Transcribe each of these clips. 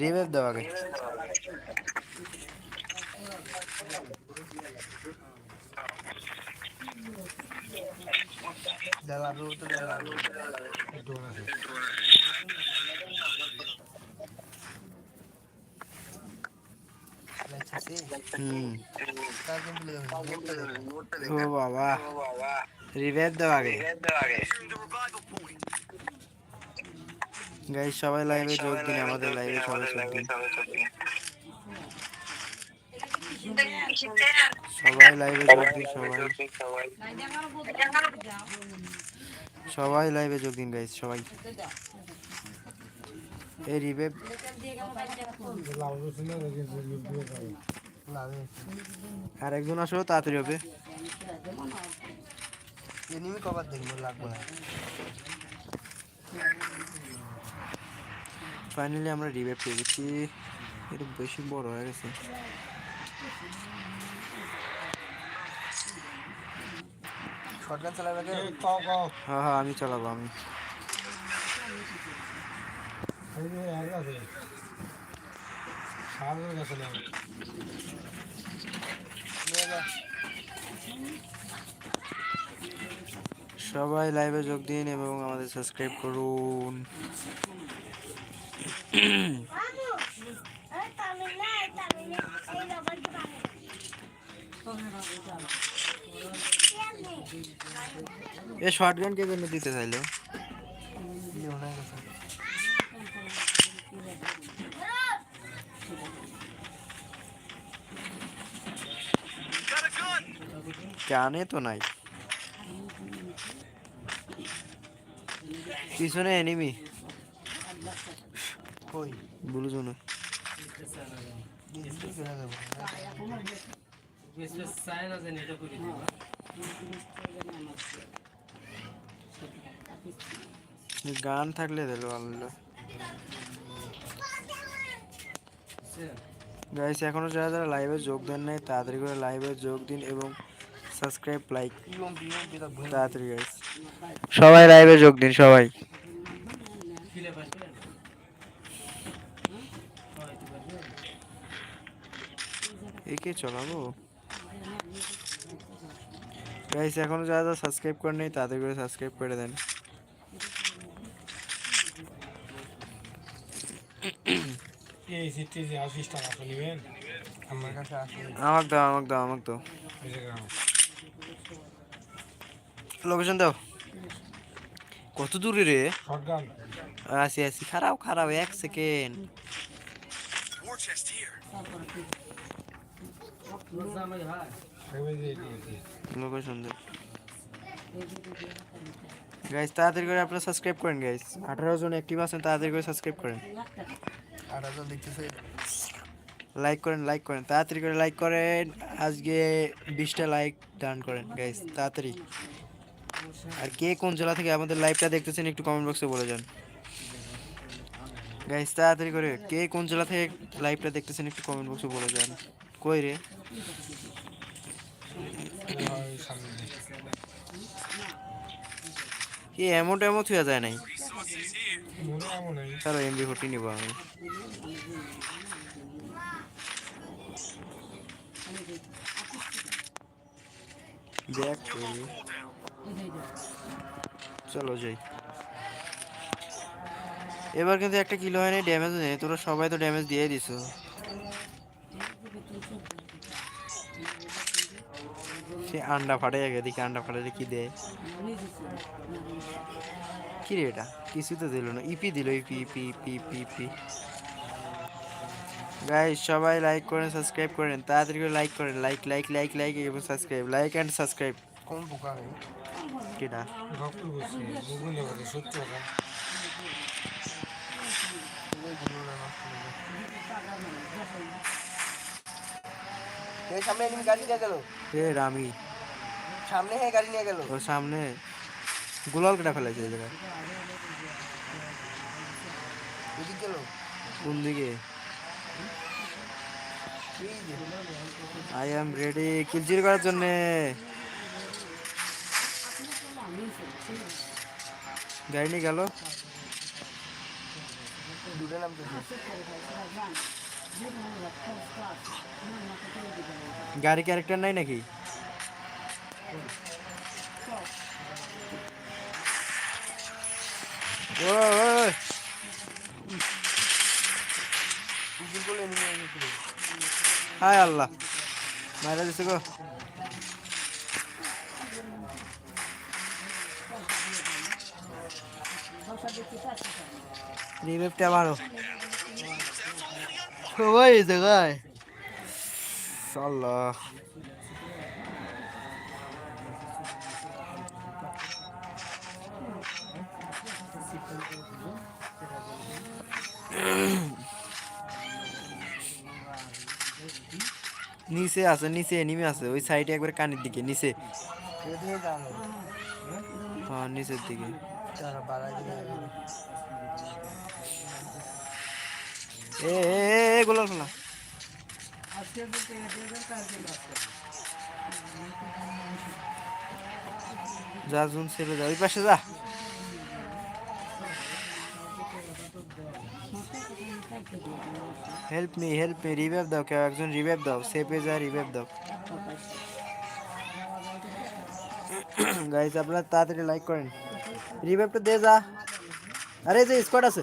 Revive দাও আগে দেলারু তো দেলারু হুম তার কোন প্লে রিভাইভ দাও আগে। গাইস সবাই লাইভে যোগ দিন আমাদের লাইভে সবাই যোগ দিন। সবাই লাইভে যোগ দিন সবাই সবাই। লাইভে যোগ দিন গাইস সবাই এই রিভাইভ আর একজন আসো তাড়াতাড়ি হবে। এনিমি কভার দেখব লাগবে না। ফাইনালি আমরা রিভাইভ পেয়ে গেছি। এটা বেশি বড় হয়ে গেছে। শটগান চালাবে হ্যাঁ হ্যাঁ আমি চালাবো আমি। নিয়ে যা। সবাই লাইভে যোগ দিন এবং আমাদের সাবস্ক্রাইব করুন। এ শর্ট গান কে জন্য দিতে চাইলো? কানে তো নাই। পিছনে এনিমি কই? ব্লু গান থাকলে দিল ভালো গাইস এখনও যারা যারা লাইভে যোগ দেন নাই, তাড়াতাড়ি করে লাইভে যোগ দিন এবং সাবস্ক্রাইব লাইক তাড়াতাড়ি গাইস সবাই লাইভে যোগ দিন সবাই। একে চলাবো? গাইস এখনও যারা যারা সাবস্ক্রাইব করেন নাই তাড়াতাড়ি করে সাবস্ক্রাইব করে দেন। আমাকে দাও আমাকে দাও আমাকে দাও। লোকেশন দাও। কত দূরে রে? আসি আসি। খারাপ খারাপ এক সেকেন্ড। লোকেশন দাও। গাইস তাড়াতাড়ি করে আপনারা সাবস্ক্রাইব করেন গাইস আঠারো জন অ্যাক্টিভ আছেন তাড়াতাড়ি করে সাবস্ক্রাইব করেন। লাইক করেন লাইক করেন। তাড়াতাড়ি করে লাইক করেন। আজকে বিশটা লাইক ডান করেন গাইস তাড়াতাড়ি। আর কে কোন জেলা থেকে আমাদের লাইভটা দেখতেছেন একটু কমেন্ট বক্সে বলে যান। গাইস তাড়াতাড়ি করে, কে কোন জেলা থেকে লাইভটা দেখতেছেন একটু কমেন্ট বক্সে বলে যান। কই রে? কি এমন এমন থুয়া যায় নাই? চলো এমবি ফোরটি নিব আমি। দেখ। চলো যাই। এবার কিন্তু একটা কিলো হয়নি ড্যামেজ নেই। তোরা সবাই তো ড্যামেজ দিয়ে দিছো। সে আন্ডা ফাটে আগে দেখি আন্ডা ফাটালে কি দেয়? কি রে এটা? কিছু তো দিল না। ইপি দিল ইপি ইপি ইপি ইপি ইপি গাই সবাই লাইক করেন সাবস্ক্রাইব করেন, তাড়াতাড়ি করে লাইক করেন। লাইক লাইক লাইক লাইক এবং সাবস্ক্রাইব লাইক অ্যান্ড সাবস্ক্রাইব কোন পোকা এই সামনে এনিমি গাড়ি নিয়ে গেল। এ রামি। সামনে হে গাড়ি নিয়ে গেল। ওর সামনে গুলাল কেটা ফেলাইছে এই জায়গায়। এদিক গেল। কোন দিকে? আই এম রেডি কিলচির করার জন্যে। গাড়ি নিয়ে গেল। নাম গাড়ি ক্যারেক্টার নাই নাকি? ও হায় আল্লাহ। মারা দিছে গো। রিভেপটা মারো সবাই এই জায়গায় আল্লাহ নিচে আছে নিচে এনিমি আছে ওই সাইডে একবার কানের দিকে নিচে এদিকে জানো হ্যাঁ নিচের দিকে তারা বাড়াই দিলে এ এ, এ, এ গোলাল ফেলা যা জুন ছেড়ে যা ওই পাশে যা help me help me revive দাও কেউ একজন রিভাইভ দাও সেপে যা রিভাইভ দাও গাইস আপনারা তাড়াতাড়ি লাইক করেন রিভাইভটা দে যা। আরে যে স্কোয়াড আছে।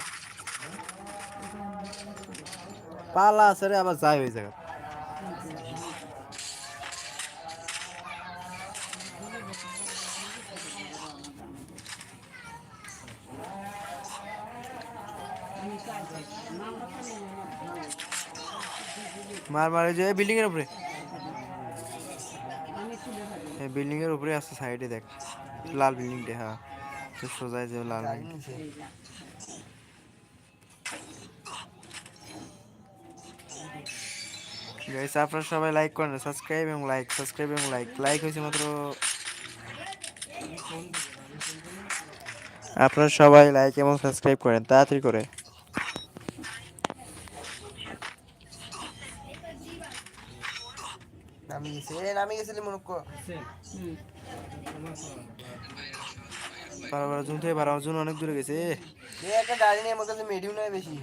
পালা আছে রে, আবার যায় ওই জায়গা মার মার যে বিল্ডিং এর উপরে। বিল্ডিং এর উপরে আছে সাইডে দেখ। লাল বিল্ডিংটা হ্যাঁ। তো সোজাই যে লাল গাইস আপনারা সবাই লাইক করেন সাবস্ক্রাইব এবং লাইক সাবস্ক্রাইব এবং লাইক লাইক হয়েছে মাত্র আপনারা সবাই লাইক এবং সাবস্ক্রাইব করেন তাড়াতাড়ি করে। নামি গেছে নামি গেছিলি মনে কর বারবার জুন থেকে বারবার জুন অনেক দূরে গেছে। একটা গাড়ি নিয়ে আমার কাছে মেডিউ নয় বেশি।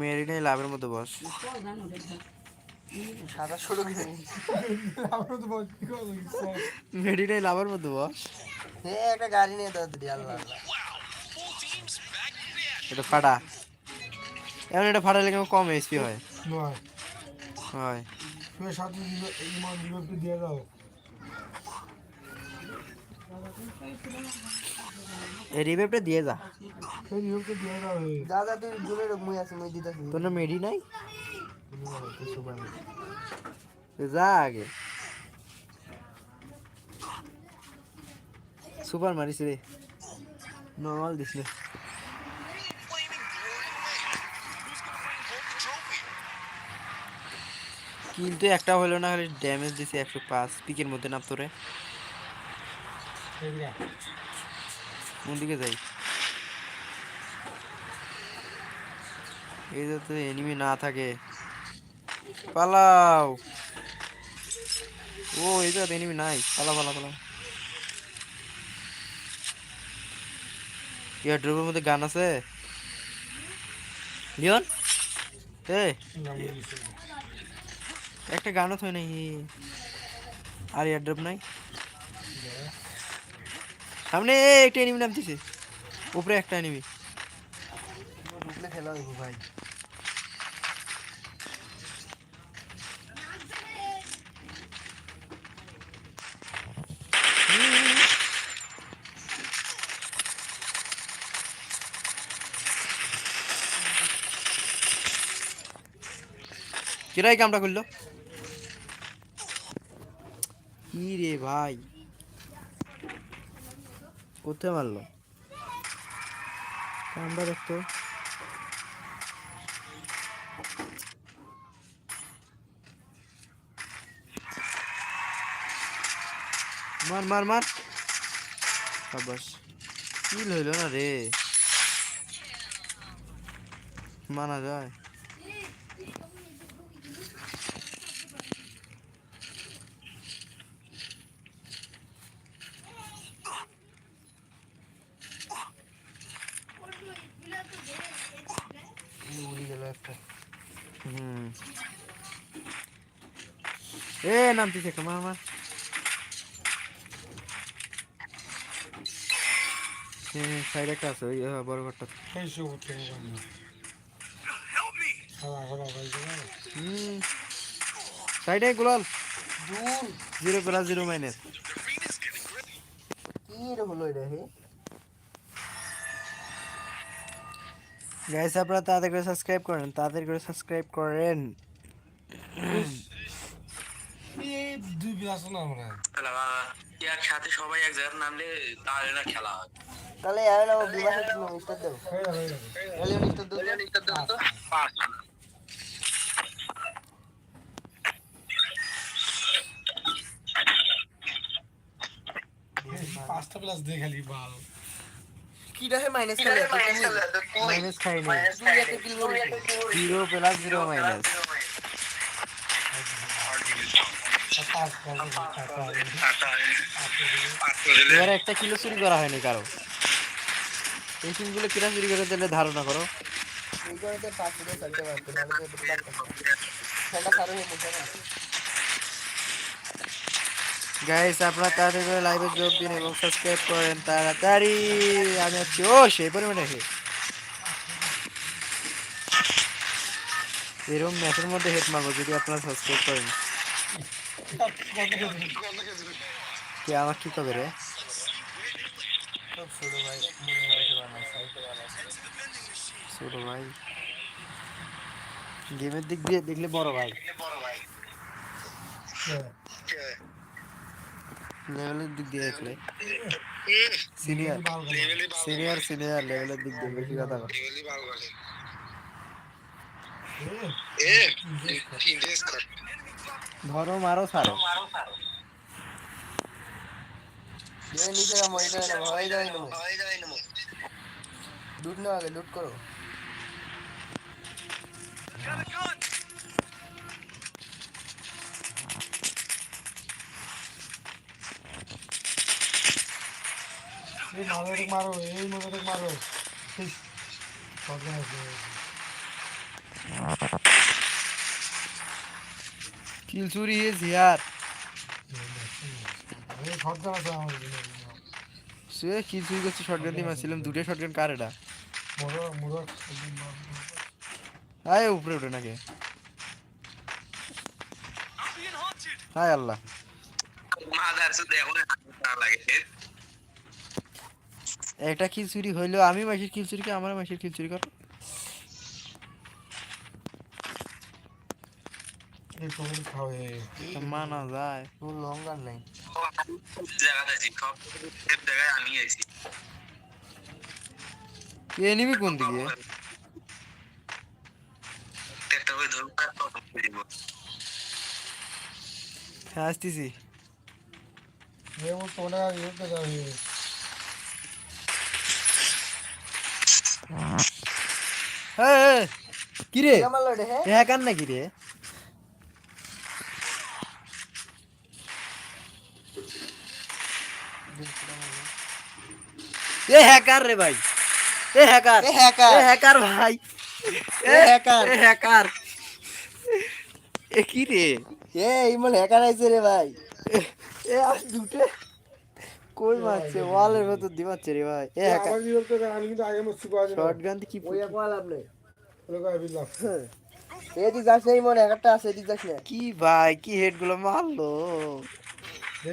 মেরি নেই লাভের মধ্যে বস মেরি নেই? লাভের মধ্যে বস একটা গাড়ি নিয়ে এটা ফাটা। এটা ফাটালে কেমন কম এসপি হয়? হয়। দিয়ে দাও। এই দিয়ে যা। দিয়ে দাও যা তুই মুই আছে মুই দিতেছি। তোর না মেডি নাই? যা আগে। সুপার মারিস রে। নর্মাল দিস কিন্তু একটা হলো না খালি ড্যামেজ দিছে একশো পাঁচ পিকের মধ্যে নাম তোরে। ঠিক আছে কোন দিকে যাই? এই যাতে এনিমি না থাকে। পালাও। ও এই যাতে এনিমি নাই। পালা পালা পালা ইয়ার ড্রপের মধ্যে গান আছে? লিওন? এ। একটা গানও থই নাই। আর ইয়ার ড্রপ নাই। সামনে একটা এনিমি নামতেছে। উপরে একটা এনিমি খেলা হইব ভাই কিরাই কামটা করল? কি রে ভাই? কোথায় মারলো কামটা দেখতো মার মার মার। বাস কিল হইল না রে? মানা যায়। এ নামতেছে একটা মার মার হ্যাঁ সাইড একটা আছে ওই আহ, বড় ঘরটা এই সব উঠে গেল খাওয়া খাওয়া পাইছে না হুম সাইডে গোলাল দূর জিরো প্লাস জিরো মাইনাস কি রে হলো এটা হে গাইস আপনারা তাড়াতাড়ি করে সাবস্ক্রাইব করেন তাড়াতাড়ি করে সাবস্ক্রাইব করেন এই দুই বিলাস না আমরা? একসাথে সবাই এক জায়গায় নামলে তাহলে না খেলা হয়? তাহলে আর না দাও যাবে তাহলে মিস্টার দাও এই পাঁচটা প্লাস দিয়ে খালি বাল। মাইনাস খেলে? মাইনাস খাই জিরো প্লাস জিরো মাইনাস এবারে একটা কিলো চুরি করা হয়নি কারও। এই সিমগুলো কিরা চুরি করে দিলে ধারণা করো। গাইস আপনারা তাড়াতাড়ি করে লাইভে যোগ দিন এবং সাবস্ক্রাইব করেন তাড়াতাড়ি। আমি হচ্ছি ও, সেই পরিমাণে এরকম ম্যাচের মধ্যে হেড মারবো যদি আপনারা সাবস্ক্রাইব করেন। কে আমার কি কবে রে? ছোট ভাই। গেমের দিক দিয়ে দেখলে বড় ভাই। লেভেলের দিক দিয়ে দেখলে। সিনিয়র। সিনিয়র সিনিয়র, লেভেলের দিক দিয়ে বেশি কথা বলে। ধরো, মারো সারো নিচে নামো এটা নামো হয়ে না আগে, লুট করো। এই মারো, এই মাথাটা মারো। কিল চুরি ইজ হিয়ার সে কিল চুরি করছে শটগান দিয়ে মারছিলাম, দুটো শটগান কার এটা? আয় উপরে উঠে নাকি। হায় আল্লাহ। একটা কিল চুরি হইল, আমি মাসির কিল চুরি করে আমার মাসির কিল চুরি কর। এই সবাই খাওয়া তা মানা যায় वो लॉन्ग गन नहीं জায়গাতে আছি সব সব জায়গায় আমি আছি এনিমি কোন দিকে একটা করে ধরবো আর তখন দিব হ্যাঁ আসতেছি ये वो तोड़ा ये तो जाए হ্যাঁ কি রে क्या मार लड़े है হ্যাকার নাকি রে এ হ্যাকার রে ভাই। এ হ্যাকার। এ হ্যাকার। এ হ্যাকার ভাই। এ হ্যাকার। এ হ্যাকার। এ কি রে? এ ইমন হ্যাকার আইছে রে ভাই। এ আর দুটো। কই মারছে? ওয়ালের ভেতর মতো দিমাচ্ছে রে ভাই। এ হ্যাকার। আমি কিন্তু আগে মরছি কয় শটগান কি ওই এক ওয়াল আপনি। ওরে কয় বিল্লাহ হ্যাঁ। এদি যাস নাই মনে একটা আছে এদি যাস না। কি ভাই কি হেডগুলো মারলো?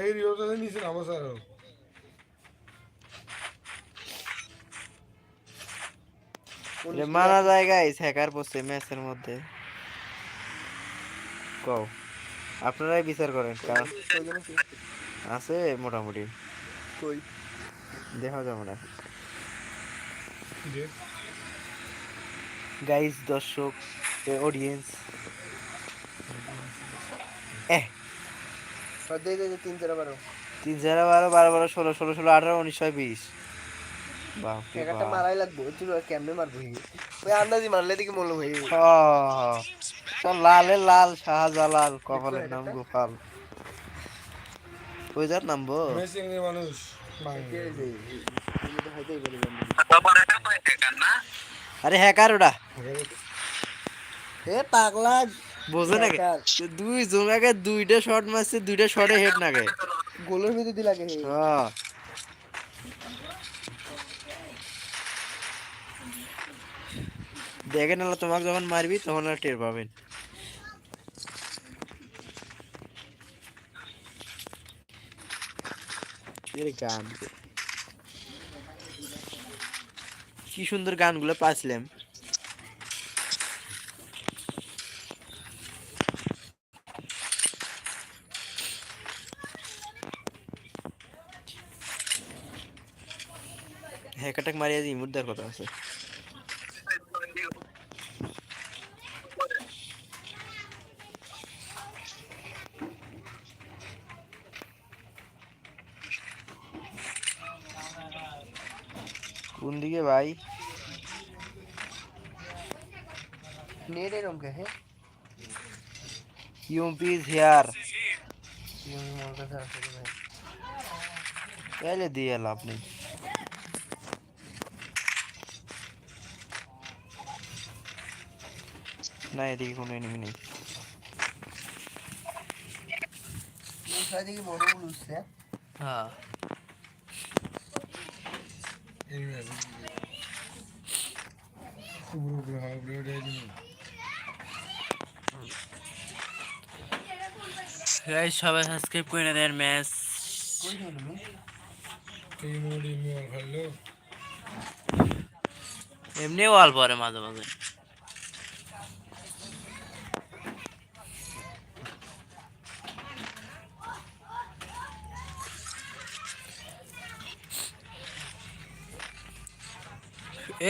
এই রিওটা নিচে নামো স্যার। রে মানা যায় গাইস হ্যাকার পড়ছে ম্যাচের মধ্যে। কও আপনারাই বিচার করেন কারণ আছে মোটামুটি। কই? দেখা যাবে না। গাইস দর্শক অডিয়েন্স তিন চার বারো। তিন চার বারো বারো বারো ষোলো ষোলো ষোলো আঠারো উনিশ ছয় বিশ। বাপরে হ্যাকারটা বাপ। মারাই লাগবে তুই কেমনে মারবো ওই আন্দাজি মারলে দিকে মনে হয়ে হ, লালে লাল শাহজালাল কপালের নাম গোপাল। ওই যার নামবো মানুষ। বাংলা। তারপর একটা পাই টাকা না আরে হ্যাকার ওটা। এ পাগলা। বোঝো নাকি? দুই জোঙাকে দুইটা শট মারছে দুইটা শটে হেড নাগে। গোলের ভিতর হে। হ্যাঁ দেখেন আল্লাহ তোমাকে যখন মারবি তখন আর টের পাবেন গান। কি সুন্দর গানগুলো পাচ্ছিলাম হ্যাকাটাক মারিয়া দিই মুদ্রার কথা আছে কোন দিকে ভাই নেট এরম কে হে ইউপি ইজ হিয়ার ইউনি মোর কাছে আছে রে ভাই তাহলে দিয়ে লাভ নেই না এদিকে কোনো এনিমি নেই মুখা দিকে বড় বুঝছে হ্যাঁ উপরে উপরে হয় গাইস সবাই সাবস্ক্রাইব করে দেন ম্যাচ এমনি ওয়াল পরে মাঝে মাঝে।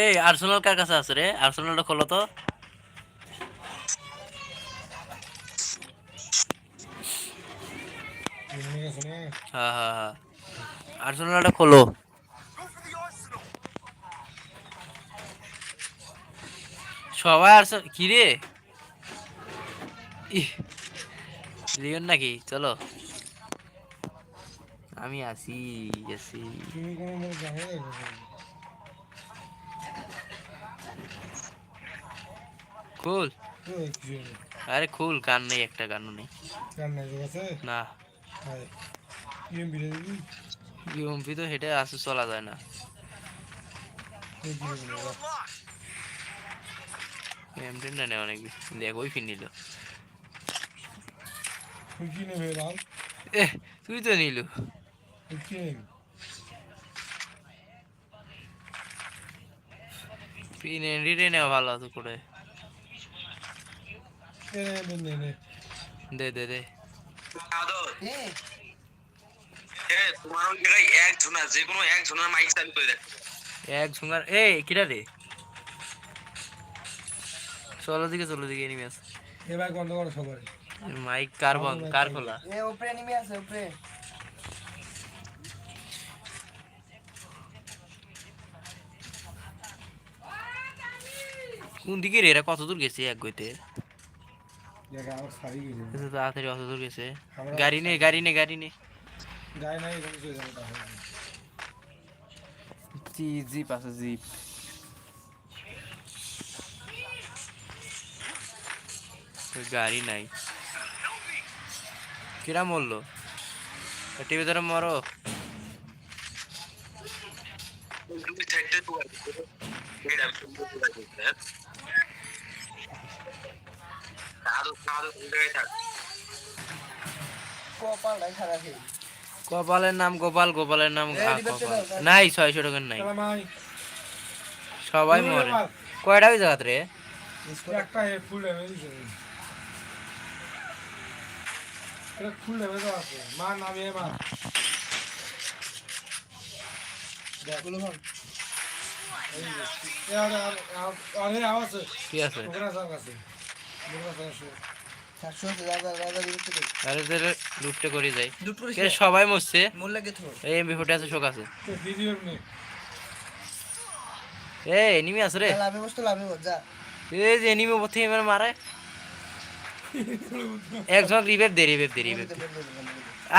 এই আর্সেনাল কার কাছে আছে রে? আর্সেনালটা খোলো তো। হ্যাঁ হ্যাঁ হ্যাঁ। আর্সেনালটা খোলো। সবাই আর্সেনাল কি রে লিওন নাকি? চলো। আমি আসি আসি খুল। আরে খুল গান নেই একটা গানও নাই। না। ইউএমপি তো হেঁটে আসে চলা যায় না। নেই অনেক দেখ ওই ফিন নিল। তুই তো নিল। তুই কি পিন এন্ডিটে নেওয়া ভালো হতো করে। দে দে দে। তোমার ওই জায়গায় এক ঝুনা যে কোনো এক ঝুনার মাইক চালু করে দেখ। এক ঝুঙ্গার এ কিরা রে চলো দিকে চলো দিকে এনিমি আছে। এবার বন্ধ করো সবাই। মাইক কার বন্ধ কার খোলা? এ উপরে নেমে আছে উপরে কোন দিকে রে? এরা কত দূর গেছে এক গইতে? জায়গা আমার সারি গেছে। এত তাড়াতাড়ি অত দূর গেছে। গাড়ি নে গাড়ি নে গাড়ি নে। গায়ে নাই এখানে চলে যাব তাহলে। জি জিপ আছে জিপ গাড়ি নাই। কিরা মরলো? টিভি ধরে মরো। কপাল নাই খারাপ হে গোপালের নাম গোপাল গোপালের নাম ঘা গোপাল। নাই ছয়শো টাকার নাই। সবাই মরে। কয়টা ওই জায়গাত রে কি আছে। আরে লুটতে করে যাই। কে সবাই মরছে। মোর লাগে তো এই এমবি ফুটে আছে শোক আছে। তো নে এনিমি আছে রে। লাভে বসতো লাভে যা। এই যে এনিমি উপর এবার মারে। একজন দে রিভেভ দে রিভেভ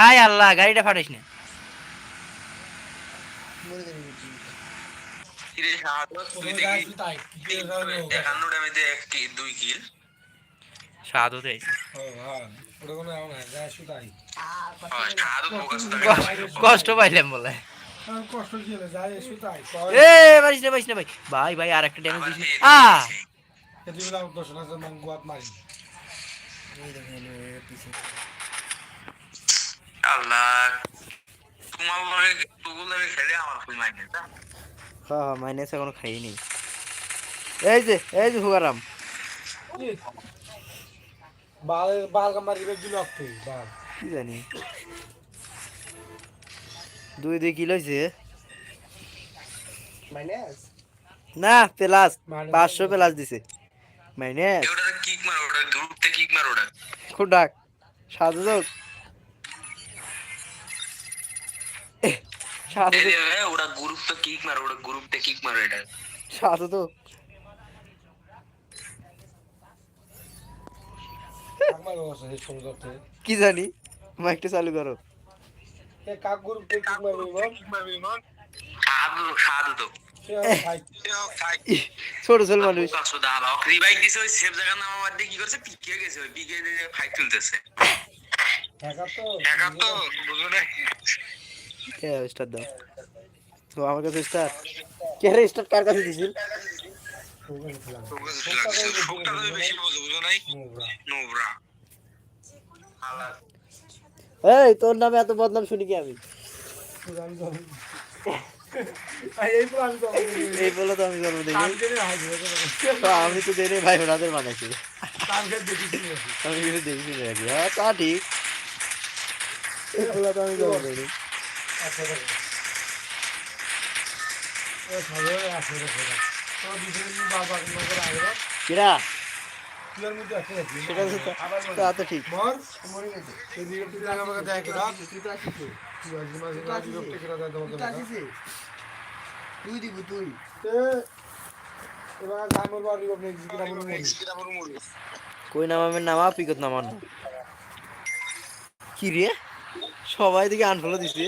আয় আল্লাহ গাড়িটা ফাটাইস না। মরে গেলি কিরে আদর তুই দেখি কি করে একান্ন ড্যামেজে এক দুই কিল। স্বাদ হতে আইছে। হ্যাঁ। কোনো হয় কষ্ট পাইলাম বলে। এ না না ভাই। ভাই ভাই আর একটা ড্যামেজ দিছি আ! তুমি দাও দশ হাজার গুয়াত মারি। আল্লাহ তোমার লগে তুগুল খেলে আমার ফুল মাইনে হ্যাঁ হ্যাঁ মাইনাস এখনও খাইনি। এই যে এই যে হুগারাম। বাল বাল কামারি বেগ দিল আপনি বাল। কি জানি। দুই দুই কিলো মাইনাস? না প্লাস। Minus পাঁচশো প্লাস দিছে। মাইনাস। ওটা কিক মার ওটা গ্রুপতে কিক মার ওটা। তো কিক মার ওটা গ্রুপতে কিক মার এটা। সাধু তো আমার অবস্থা এই সুন্দর থেকে কি জানি? মাইকটা চালু করো। আমার ছোট ছোট মানুষ। কাছো দিছে ওই সেভ জায়গা নামা দিয়ে কি করছে? পিকে গেছে ওই পিকে দিয়ে ফাইট তুলতেছে। একা তো একা তো বুঝো না কে স্টার দাও। তো আমার কাছে স্টার কে রে স্টার কার কাছে দিছিল? এই, তোর নামে এত বদনাম শুনি কি আমি? এই এই বলে তো আমি জন্ম দেখি আমি তো দেরি ভাই ওনাদের বানাইছি। আমি কিছু দেখছি নাকি হ্যাঁ তা ঠিক। এগুলো তো আমি জন্ম দেখিনি আচ্ছা কিরা? সেটা তুই দিব তুই কই নামামের নামা? পিকত নামান কি রে? সবাই দিকে আনফলো দিছে।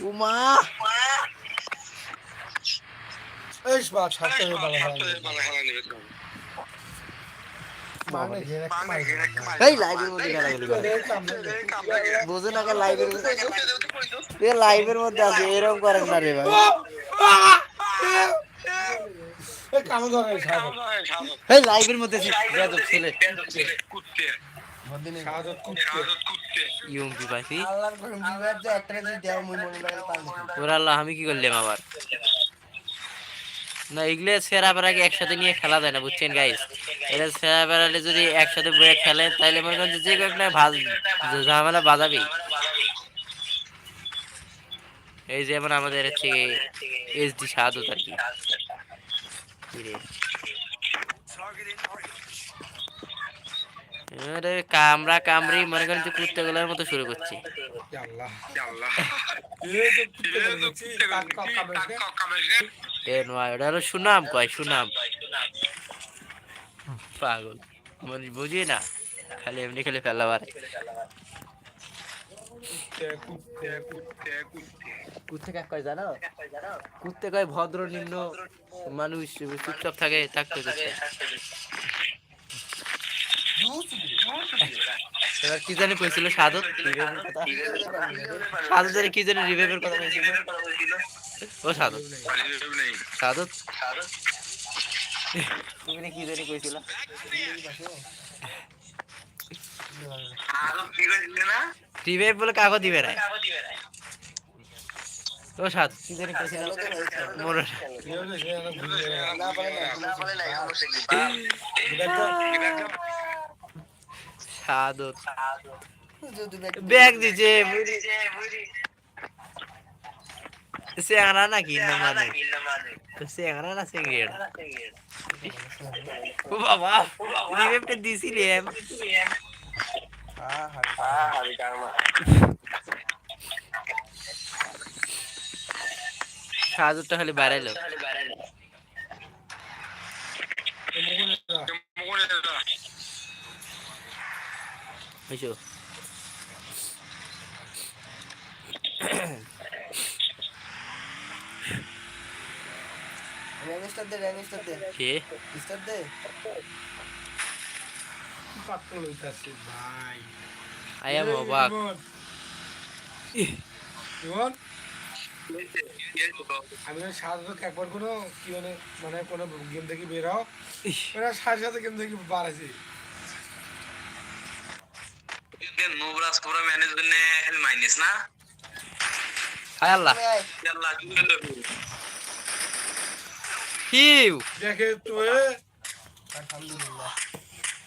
উমা। এই বাবা মানে এই লাইভের মধ্যে গালাগালি করে। লাইভের মধ্যে এ লাইভের মধ্যে আছে এরকম করেন না রে ভাই। এই লাইভের মধ্যে ছেলে। পাইছি। মনে ওরে আল্লাহ আমি কি করলাম আবার? না এগুলো সেরা বেড়াকে একসাথে নিয়ে খেলা যায় না বুঝছেন গাইস এটা সেরা বেড়ালে যদি একসাথে বয়ে খেলে তাহলে মনে করেন যে কোনো একটা ভাজ ঝামেলা বাজাবেই। এই যেমন আমাদের হচ্ছে এইচডি সাহায্য আর কি কি রে? আরে কামড়া কামড়ি মনে করেন যে কুত্তাগুলোর মতো শুরু করছি। কুত্তে ওটা হলো সুনাম কয় সুনাম? পাগল মানে বুঝি না খালি এমনি খালি ফেলাবার কুত্তে কুত্তে কুত্তে কুত্তে কুত্তে কাক কয় জানো? কুত্তে কয় ভদ্র নিম্ন মানুষ চুপচাপ থাকে থাকতে এবার কি জানি কইছিল সাধক রিভেভের কথা। সাধক জানি কি জানি রিভেভের কথা কইছিল। ও সাধক সাধক তুমি কি জানি কইছিল। রিভেভ বলে দিবে না ও, সাধু। কি জানি যদি ব্যাগ দিছে চেংড়া নাকি না মানে চেংড়া না চেংড়িয়া ও বাবা রিভেভটা দিছিলাম খালি বাড়াইলো বুঝছ আমি কে? আই এম অবাক ওই একবার কোনো কি মানে মানে কোনো গেম থেকে বের হও। সাথে সাথে গেম থেকে বাড়াইছি। নোবরাজ পুরো ম্যানেজ জন্য খালি মাইনাস না? হায় আল্লাহ। আল্লাহ কি হলো হিউ। দেখে তো আলহামদুলিল্লাহ।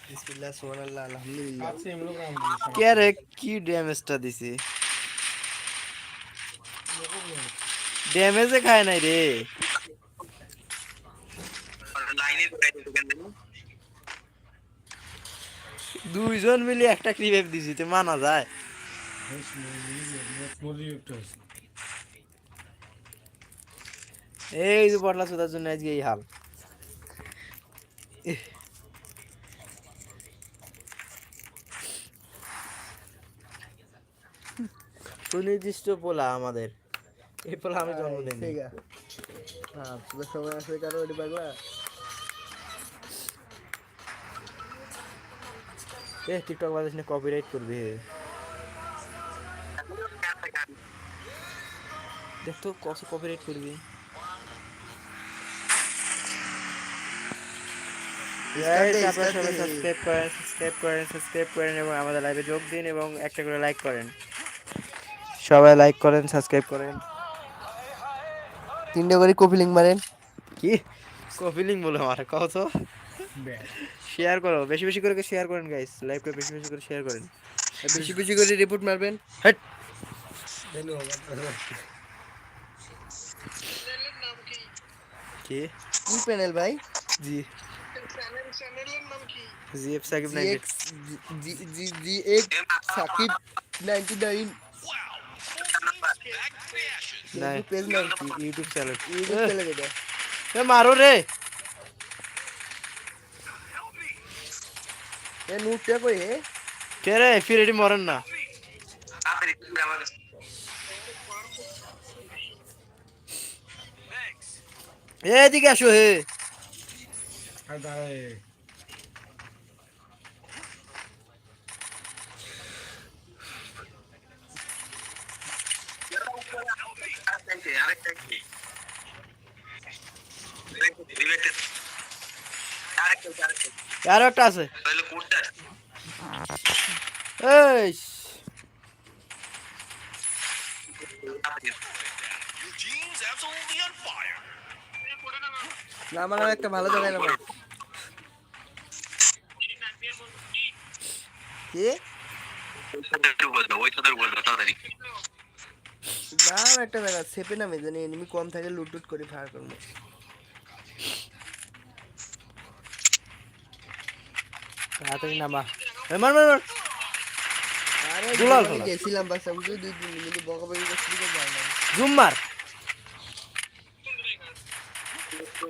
বিসমিল্লাহ সুবহানাল্লাহ আলহামদুলিল্লাহ। আছে এমন কাম কে রে কি ড্যামেজটা দিছে? ড্যামেজে খায় নাই রে। দুইজন মিলে একটা ক্রিভেভ দিছি, তো মানা যায়। এই যে পটলা চোদার জন্য আজকে এই হাল। সুনির্দিষ্ট পোলা আমাদের। এই পোলা আমি জন্ম দিই সময় আসবে কারও পাগলা। এ টিকটক বাজাস না কপিরাইট করবে দেখ তো কত কপিরাইট করবি। আপনারা সবাই সাবস্ক্রাইব করেন সাবস্ক্রাইব করেন সাবস্ক্রাইব করেন এবং আমাদের লাইভে যোগ দিন এবং একটা করে লাইক করেন। সবাই লাইক করেন সাবস্ক্রাইব করেন। তিনটে করে কপি লিঙ্ক মারেন। কি? কপিলিং বলে আমার কত শেয়ার করো বেশি বেশি করে শেয়ার করেন গাইস লাইভটা বেশি বেশি করে শেয়ার করেন। বেশি বেশি করে রিপোর্ট মারবেন। হেট। ধন্যবাদ কি? কি প্যানেল ভাই? জি। G F Shakib ninety GX G G G X Shakib 99 নাই পেজ নাম কি? ইউটিউব চ্যানেল ইউটিউব চলে গেছে এ মারো রে। এ নুটটা কই হে? কে রে? ফির এটি মরেন না। এদিকে আসো হে। আরেকটা কি? আরও একটা ভালো জায়গায় একটা জায়গা সেপে নামে জানি এনিমি কম থাকে লুট টুট করে, ফায়ার করব। তাড়াতাড়ি নামা। এ মার মার মার। দুলাল গেছিলাম বাস আমি দুই তিন মিনিট বকাবকি করছি তো না জুম মার।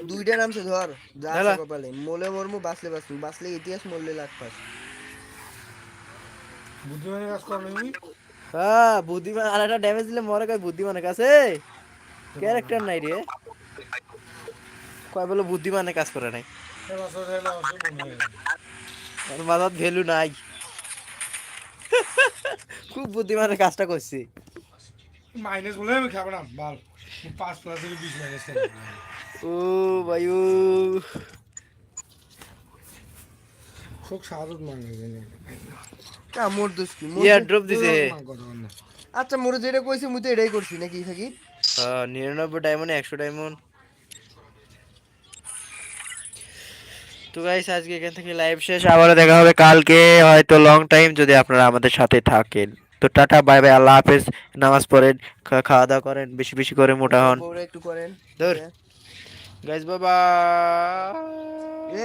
দুইটা নামছে ধর। যা কপালে। মলে মরমু বাঁচলে বাঁচমু। বাঁচলে ইতিহাস মরলে লাখ পাস। বুদ্ধিমানের কাজ করলেন হ্যাঁ বুদ্ধিমান আর একটা ড্যামেজ দিলে মরে কয় বুদ্ধিমানের কাছে ক্যারেক্টার নাই রে। কয় বলে বুদ্ধিমানের কাজ করে নাই। মাথার ভ্যালু নাই। খুব বুদ্ধিমানের কাজটা করছি। মাইনাস বলে আমি খাব না বাল। পাঁচ প্লাস থেকে বিশ মাইনাস ও বায়ু খুব সাহায্য মাইনাস কা মোর দোষ কি? মোর ইয়ার ড্রপ দিছে। আচ্ছা মোর যেটা কইছে মুই তো এটাই করছি নাকি থাকি হ্যাঁ নিরানব্বই ডায়মন্ড একশো ডায়মন্ড তো গাইস আজকে এখান থেকে লাইভ শেষ। আবারও দেখা হবে কালকে হয়তো লং টাইম যদি আপনারা আমাদের সাথে থাকেন। তো টাটা বাই বাই আল্লাহ হাফেজ। নামাজ পড়েন খাওয়া দাওয়া করেন বেশি বেশি করে মোটা হন। একটু করেন ধর। গাইস বাবা এ